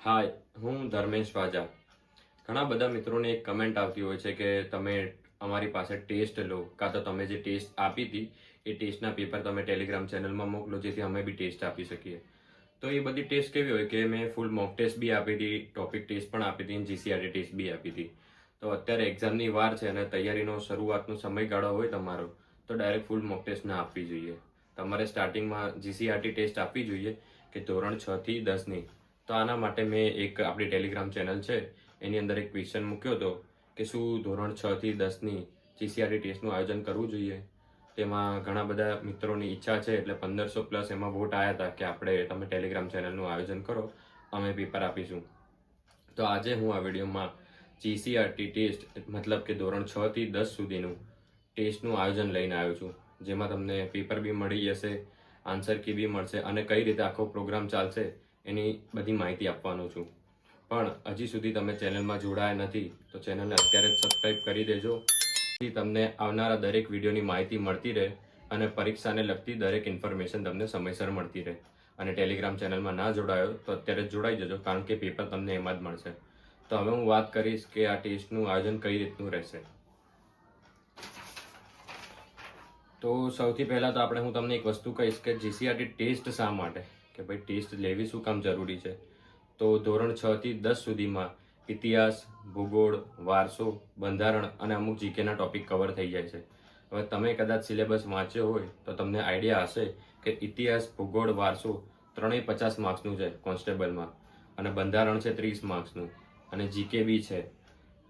હાય, હું ધર્મેશ વાજા. ઘણા બધા મિત્રોને એક કમેન્ટ આવતી હોય છે કે તમે અમારી પાસે ટેસ્ટ લો, કાં તો તમે જે ટેસ્ટ આપી હતી, એ ટેસ્ટના પેપર તમે ટેલિગ્રામ ચેનલમાં મોકલો, જેથી અમે બી ટેસ્ટ આપી શકીએ. તો એ બધી ટેસ્ટ કેવી હોય કે મેં ફૂલ મોક ટેસ્ટ બી આપી હતી ટોપિક ટેસ્ટ પણ આપી હતી જીસીઆરટી ટેસ્ટ બી આપી હતી. તો અત્યારે એક્ઝામની વાર છે અને તૈયારીનો શરૂઆતનો સમયગાળો હોય તમારો, તો ડાયરેક્ટ ફૂલ મોક ટેસ્ટ ના આપવી જોઈએ. તમારે સ્ટાર્ટિંગમાં જીસીઆરટી ટેસ્ટ આપવી જોઈએ કે ધોરણ છ થી દસની. તો આના માટે મેં એક આપણી ટેલિગ્રામ ચેનલ છે, એની અંદર એક ક્વેશ્ચન મૂક્યો હતો કે શું ધોરણ છ થી દસની જીસીઆરટી ટેસ્ટનું આયોજન કરવું જોઈએ? તેમાં ઘણા બધા મિત્રોની ઈચ્છા છે, એટલે પંદરસો પ્લસ એમાં વોટ આવ્યા હતા કે આપણે તમે ટેલિગ્રામ ચેનલનું આયોજન કરો, અમે પેપર આપીશું. તો આજે હું આ વિડીયોમાં જીસીઆરટી ટેસ્ટ મતલબ કે ધોરણ છ થી દસ સુધીનું ટેસ્ટનું આયોજન લઈને આવ્યો છું. જેમાં તમને પેપર બી મળી જશે આન્સર કી બી મળશે અને કઈ રીતે આખો પ્રોગ્રામ ચાલશે એની બધી માહિતી આપવાનો છું. પણ હજી સુધી તમે ચેનલમાં જોડાયા નથી, તો ચેનલને અત્યારે જ સબસ્ક્રાઈબ કરી દેજો. જેથી તમને આવનારા દરેક વિડીયોની માહિતી મળતી રહે અને પરીક્ષાને લગતી દરેક ઇન્ફોર્મેશન તમને સમયસર મળતી રહે. અને ટેલિગ્રામ ચેનલમાં ના જોડાયો તો અત્યારે જ જોડાઈ જજો, કારણ કે પેપર તમને એમાં જ મળશે. તો હવે હું વાત કરીશ કે આ ટેસ્ટનું આયોજન કઈ રીતનું રહેશે. તો સૌથી પહેલાં તો આપણે હું તમને એક વસ્તુ કહીશ કે જીસીઆરટી ટેસ્ટ શા માટે? કે ભાઈ ટેસ્ટ લેવી શું કામ જરૂરી છે? તો ધોરણ છ થી દસ સુધીમાં ઇતિહાસ, ભૂગોળ, વારસો, બંધારણ અને અમુક જીકેના ટોપિક કવર થઈ જાય છે. હવે તમે કદાચ સિલેબસ વાંચ્યો હોય તો તમને આઈડિયા હશે કે ઇતિહાસ, ભૂગોળ, વારસો ત્રણેય પચાસ માર્ક્સનું છે કોન્સ્ટેબલમાં અને બંધારણ છે ત્રીસ માર્ક્સનું અને જીકે બી છે.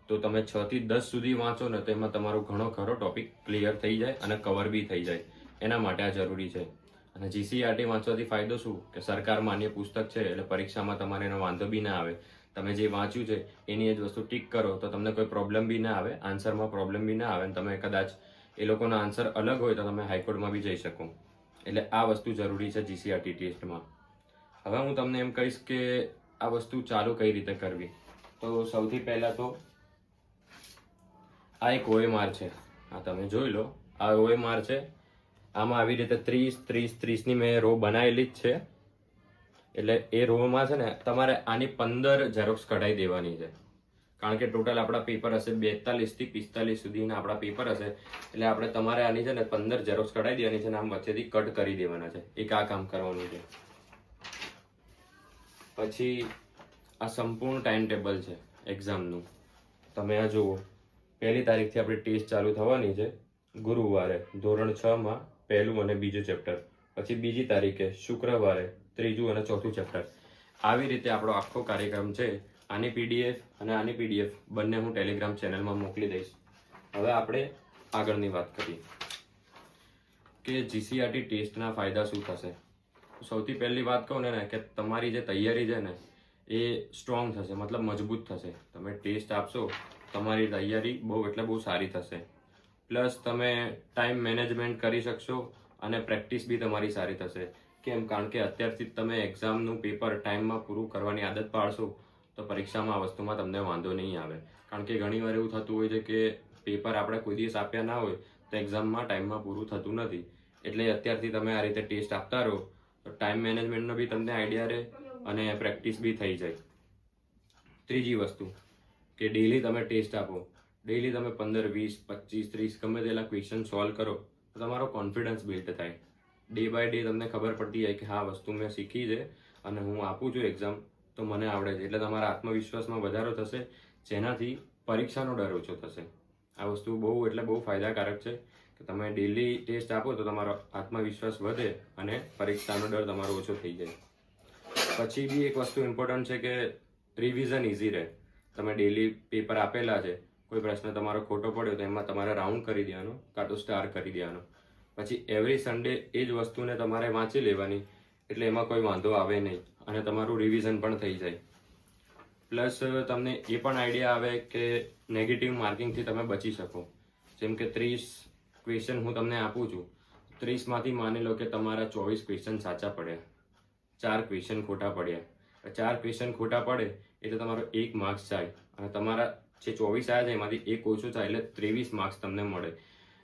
તો તમે છ થી દસ સુધી વાંચો ને તો એમાં તમારો ઘણો ખરો ટોપિક ક્લિયર થઈ જાય અને કવર બી થઈ જાય. એના માટે આ જરૂરી છે. અને જીસીઆરટી વાંચવાથી ફાયદો શું? કે સરકાર માન્ય પુસ્તક છે, એટલે પરીક્ષામાં તમારે એનો વાંધો બી ના આવે. તમે જે વાંચ્યું છે, એની જ વસ્તુ ટીક કરો, તો તમને કોઈ પ્રોબ્લેમ બી ના આવે, આન્સરમાં પ્રોબ્લેમ બી ના આવે અને તમે કદાચ એ લોકોનો આન્સર અલગ હોય તો તમે હાઈકોર્ટમાં બી જઈ શકો. એટલે આ વસ્તુ જરૂરી છે જીસીઆરટી ટેસ્ટમાં. હવે હું તમને એમ કહીશ કે આ વસ્તુ ચાલુ કઈ રીતે કરવી? તો સૌથી પહેલા તો આ એક ઓએમઆર છે. આ તમે જોઈ લો, આ ઓએમઆર છે આમાં આવી રીતે ત્રીસ ત્રીસ, ત્રીસની મેં રો બનાવેલી જ છે. એટલે એ રોમાં છે ને તમારે આની પંદર ઝેરોક્સ કઢાઈ દેવાની છે. કારણ કે ટોટલ આપણા પેપર હશે બેતાલીસથી પિસ્તાલીસ સુધીના આપણા પેપર હશે. એટલે આપણે તમારે આની છે ને પંદર ઝેરોક્સ કઢાઈ દેવાની છે ને આમ વચ્ચેથી કટ કરી દેવાના છે. એક આ કામ કરવાનું છે. પછી આ સંપૂર્ણ ટાઈમ ટેબલ છે એક્ઝામનું તમે આ જુઓ. પહેલી તારીખથી આપણી ટેસ્ટ ચાલુ થવાની છે ગુરુવારે, ધોરણ છ માં. પહેલું અને બીજું ચેપ્ટર પછી બીજી તારીખે શુક્રવારે ત્રીજું અને ચોથું ચેપ્ટર આવી રીતે આપણો આખો કાર્યક્રમ છે. આની પીડીએફ અને આની પીડીએફ બંને હું ટેલિગ્રામ ચેનલમાં મોકલી દઈશ. હવે આપણે આગળની વાત કરીએ. કે જીસીઆરટી ટેસ્ટના ફાયદા શું થશે? સૌથી પહેલી વાત કહું ને, કે તમારી જે તૈયારી છે ને, એ સ્ટ્રોંગ થશે, મતલબ મજબૂત થશે. તમે ટેસ્ટ આપશો, તમારી તૈયારી બહુ, એટલે બહુ સારી થશે. પ્લસ તમે ટાઈમ મેનેજમેન્ટ કરી શકશો અને પ્રેક્ટિસ બી તમારી સારી થશે. કેમ? કારણ કે અત્યારથી તમે એક્ઝામનું પેપર ટાઈમમાં પૂરું કરવાની આદત પાડશો, તો પરીક્ષામાં આ વસ્તુમાં તમને વાંધો નહીં આવે. કારણ કે ઘણીવાર એવું થતું હોય છે કે પેપર આપણે કોઈ દિવસ આપ્યા ના હોય, તો એક્ઝામમાં ટાઈમમાં પૂરું થતું નથી. એટલે અત્યારથી તમે આ રીતે ટેસ્ટ આપતા રહો, તો ટાઈમ મેનેજમેન્ટનો બી તમને આઈડિયા રહે અને પ્રેક્ટિસ બી થઈ જાય. ત્રીજી વસ્તુ, કે ડેલી તમે ટેસ્ટ આપો. ડેલી તમે પંદર, વીસ પચીસ ત્રીસ, ગમે તેલા ક્વેશ્ચન સોલ્વ કરો, તો તમારો કોન્ફિડન્સ બિલ્ડ થાય. ડે બાય ડે તમને ખબર પડતી જાય કે હા વસ્તુ મેં શીખી છે અને હું આપું છું એક્ઝામ તો મને આવડે છે. એટલે તમારા આત્મવિશ્વાસમાં વધારો થશે, જેનાથી પરીક્ષાનો ડર ઓછો થશે. આ વસ્તુ બહુ, એટલે બહુ ફાયદાકારક છે કે તમે ડેલી ટેસ્ટ આપો તો તમારો આત્મવિશ્વાસ વધે અને પરીક્ષાનો ડર તમારો ઓછો થઈ જાય. પછી બી એક વસ્તુ ઇમ્પોર્ટન્ટ છે કે રિવિઝન ઇઝી રહે. તમે ડેલી પેપર આપેલા છે કોઈ પ્રશ્ન તમારો ખોટો પડ્યો તો એમાં તમારે રાઉન્ડ કરી દેવાનો કાં તો સ્ટાર કરી દેવાનો. પછી એવરી સન્ડે એ જ વસ્તુને તમારે વાંચી લેવાની, એટલે એમાં કોઈ વાંધો આવે નહીં અને તમારું રિવિઝન પણ થઈ જાય. પ્લસ તમને એ પણ આઈડિયા આવે કે નેગેટિવ માર્કિંગથી તમે બચી શકો. જેમ કે ત્રીસ ક્વેશ્ચન હું તમને આપું છું. ત્રીસમાંથી માની લો કે તમારા ચોવીસ ક્વેશ્ચન સાચા પડ્યા. ચાર ક્વેશ્ચન ખોટા પડ્યા. ચાર ક્વેશ્ચન ખોટા પડે એટલે તમારો એક માર્ક્સ જાય અને તમારા જે ચોવીસ આવ્યા છે, એમાંથી એક ઓછો થાય એટલે ત્રેવીસ માર્ક્સ તમને મળે.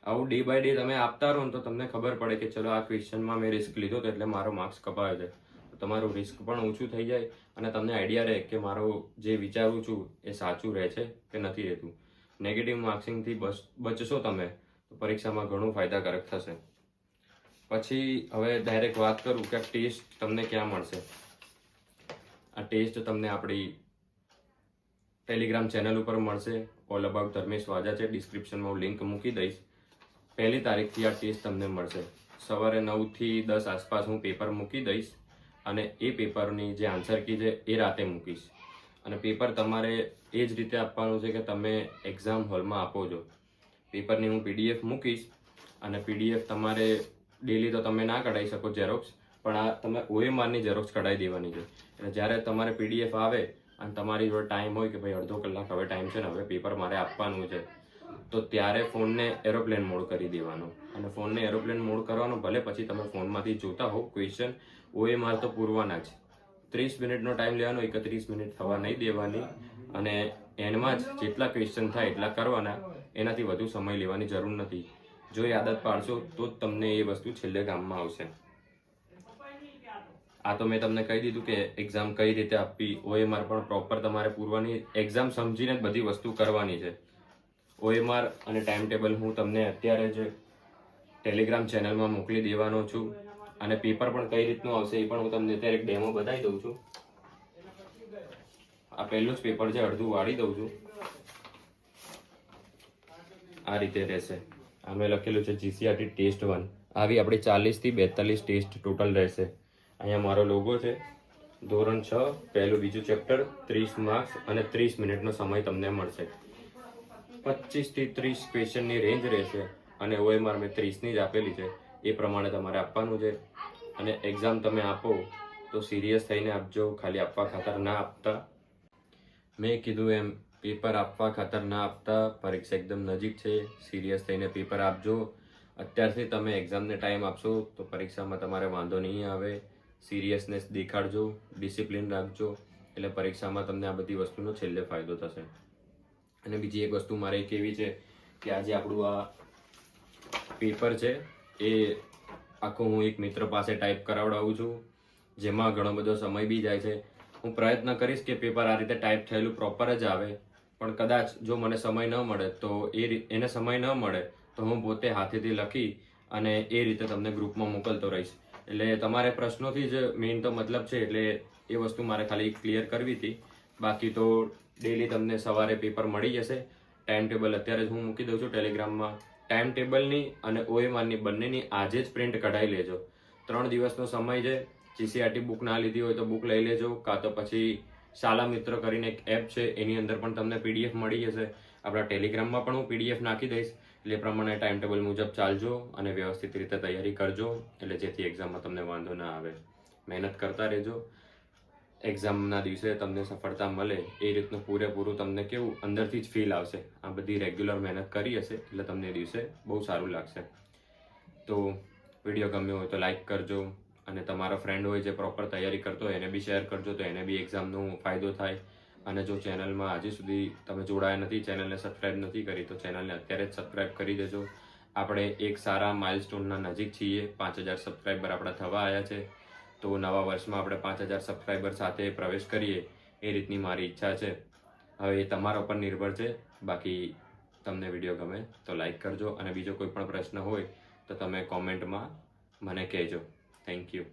આવું ડે બાય ડે તમે આપતા રહો ને તો તમને ખબર પડે કે ચલો આ ક્વેશ્ચનમાં મેં રિસ્ક લીધો તો એટલે મારો માર્ક્સ કપાયો છે. તમારું રિસ્ક પણ ઓછું થઈ જાય અને તમને આઈડિયા રહે કે મારો જે વિચારું છું એ સાચું રહે છે કે નથી રહેતું. નેગેટિવ માર્ક્સિંગથી બસ બચશો તમે તો પરીક્ષામાં ઘણું ફાયદાકારક થશે. પછી હવે ડાયરેક્ટ વાત કરું કે ટેસ્ટ તમને ક્યાં મળશે? આ ટેસ્ટ તમને આપણી ટેલિગ્રામ ચેનલ ઉપર મળશે. ઓલ અબાઉટ ધર્મેશ વાજા છે. ડિસ્ક્રિપ્શનમાં હું લિંક મૂકી દઈશ. પહેલી તારીખથી આ ટેસ્ટ તમને મળશે. સવારે નવથી દસ આસપાસ હું પેપર મૂકી દઈશ અને એ પેપરની જે આન્સર કી છે એ રાતે મૂકીશ. અને પેપર તમારે એ જ રીતે આપવાનું છે કે તમે એક્ઝામ હોલમાં આપો છો. પેપરની હું પીડીએફ મૂકીશ અને પીડીએફ તમારે ડેલી તો તમે ના કઢાવી શકો ઝેરોક્સ પણ આ તમે ઓએમઆરની ઝેરોક્સ કઢાવી દેવાની છે. અને જ્યારે તમારે પીડીએફ આવે અને તમારી જોડે ટાઈમ હોય કે ભાઈ અડધો કલાક હવે ટાઈમ છે ને, હવે પેપર મારે આપવાનું છે, તો ત્યારે ફોનને એરોપ્લેન મોડ કરી દેવાનો. અને ફોનને એરોપ્લેન મોડ કરવાનો, ભલે પછી તમે ફોનમાંથી જોતા હો ક્વેશ્ચન ઓએમઆર તો પૂરવાના જ. ત્રીસ મિનિટનો ટાઈમ લેવાનો, એકત્રીસ મિનિટ થવા નહીં દેવાની. અને એન્ડમાં જ જેટલા ક્વેશ્ચન થાય એટલા કરવાના, એનાથી વધુ સમય લેવાની જરૂર નથી. જો એ પાડશો, તો જ તમને એ વસ્તુ છેલ્લે કામમાં આવશે. આ તો મેં તમને કહી દીધું કે એક્ઝામ કઈ રીતે આપવી ઓએમઆર પણ પ્રોપર તમારે પૂરવાની એક્ઝામ સમજીને જ બધી વસ્તુ કરવાની છે. ઓએમઆર અને ટાઈમ ટેબલ હું તમને અત્યારે જ ટેલિગ્રામ ચેનલમાં મોકલી દેવાનો છું. અને પેપર પણ કઈ રીતનું આવશે એ પણ હું તમને અત્યારે એક ડેમો બતાવી દઉં છું. આ પહેલું જ પેપર છે, અડધું વાળી દઉં છું. આ રીતે રહેશે. આમે લખેલું છે જીસીઆરટી ટેસ્ટ વન આવી આપણી ચાલીસથી બેતાલીસ ટેસ્ટ ટોટલ રહેશે. અહીંયા મારો લોગો છે. ધોરણ છ, પહેલું બીજું ચેપ્ટર ત્રીસ માર્ક્સ અને ત્રીસ મિનિટનો સમય તમને મળશે. પચીસથી ત્રીસ ક્વેશ્ચનની રેન્જ રહેશે અને ઓએમઆર મેં ત્રીસની જ આપેલી છે. એ પ્રમાણે તમારે આપવાનું છે. અને એક્ઝામ તમે આપો તો સિરિયસ થઈને આપજો, ખાલી આપવા ખાતર ના આપતા. મેં કીધું એમ પેપર આપવા ખાતર ના આપતા, પરીક્ષા એકદમ નજીક છે સિરિયસ થઈને પેપર આપજો. અત્યારથી તમે એક્ઝામને ટાઈમ આપશો તો પરીક્ષામાં તમારે વાંધો નહીં આવે. સિરિયસનેસ દેખાડજો ડિસિપ્લિન રાખજો, એટલે પરીક્ષામાં તમને આ બધી વસ્તુનો છેલ્લે ફાયદો થશે. અને બીજી એક વસ્તુ મારે કેવી છે કે આજે આપણું આ પેપર છે એ આખું હું એક મિત્ર પાસે ટાઈપ કરાવડાવું છું, જેમાં ઘણો બધો સમય બી જાય છે. હું પ્રયત્ન કરીશ કે પેપર આ રીતે ટાઈપ થયેલું પ્રોપર જ આવે, પણ કદાચ જો મને સમય ન મળે તો એ એને સમય ન મળે તો હું પોતે હાથેથી લખી અને એ રીતે તમને ગ્રુપમાં મોકલતો રહીશ. એટલે તમારે પ્રશ્નોથી જ મેઇન તો મતલબ છે, એટલે એ વસ્તુ મારે ખાલી ક્લિયર કરવી હતી. બાકી તો ડેલી તમને સવારે પેપર મળી જશે. ટાઈમ ટેબલ અત્યારે જ હું મૂકી દઉં છું ટેલિગ્રામમાં ટાઈમ ટેબલની અને ઓએમઆરની બંનેની આજે જ પ્રિન્ટ કઢાઈ લેજો. ત્રણ દિવસનો સમય છે. જીસીઆરટી બુક ના લીધી હોય તો બુક લઈ લેજો. કાં તો પછી શાલા મિત્ર કરીને એક એપ છે, એની અંદર પણ તમને પીડીએફ મળી જશે. આપણા ટેલિગ્રામમાં પણ હું પીડીએફ નાખી દઈશ. એટલે પ્રમાણે ટાઈમ ટેબલ મુજબ ચાલજો અને વ્યવસ્થિત રીતે તૈયારી કરજો. એટલે જેથી એક્ઝામમાં તમને વાંધો ના આવે. મહેનત કરતા રહેજો. એક્ઝામના દિવસે તમને સફળતા મળે. એ રીતનું પૂરેપૂરું તમને કેવું અંદરથી જ ફીલ આવશે. આ બધી રેગ્યુલર મહેનત કરી હશે, એટલે તમને દિવસે બહુ સારું લાગશે. તો વીડિયો ગમ્યો હોય તો લાઈક કરજો. અને તમારો ફ્રેન્ડ હોય જે પ્રોપર તૈયારી કરતો હોય એને બી શેર કરજો તો એને બી એક્ઝામનો ફાયદો થાય. અને જો ચેનલમાં હજી સુધી તમે જોડાયા નથી, ચેનલને સબસ્ક્રાઇબ નથી કરી, તો ચેનલને અત્યારે જ સબસ્ક્રાઇબ કરી દેજો. આપણે એક સારા માઇલસ્ટોનના નજીક છીએ, પાંચ હજાર સબસ્ક્રાઇબર આપણા થવા આવ્યા છે. તો નવા વર્ષમાં આપણે પાંચ હજાર સબસ્ક્રાઇબર સાથે પ્રવેશ કરીએ, એ રીતની મારી ઈચ્છા છે. હવે એ તમારા ઉપર નિર્ભર છે. બાકી તમને વીડિયો ગમે તો લાઈક કરજો અને બીજો કોઈ પણ પ્રશ્ન હોય તો તમે કોમેન્ટમાં મને કહેજો. Thank you.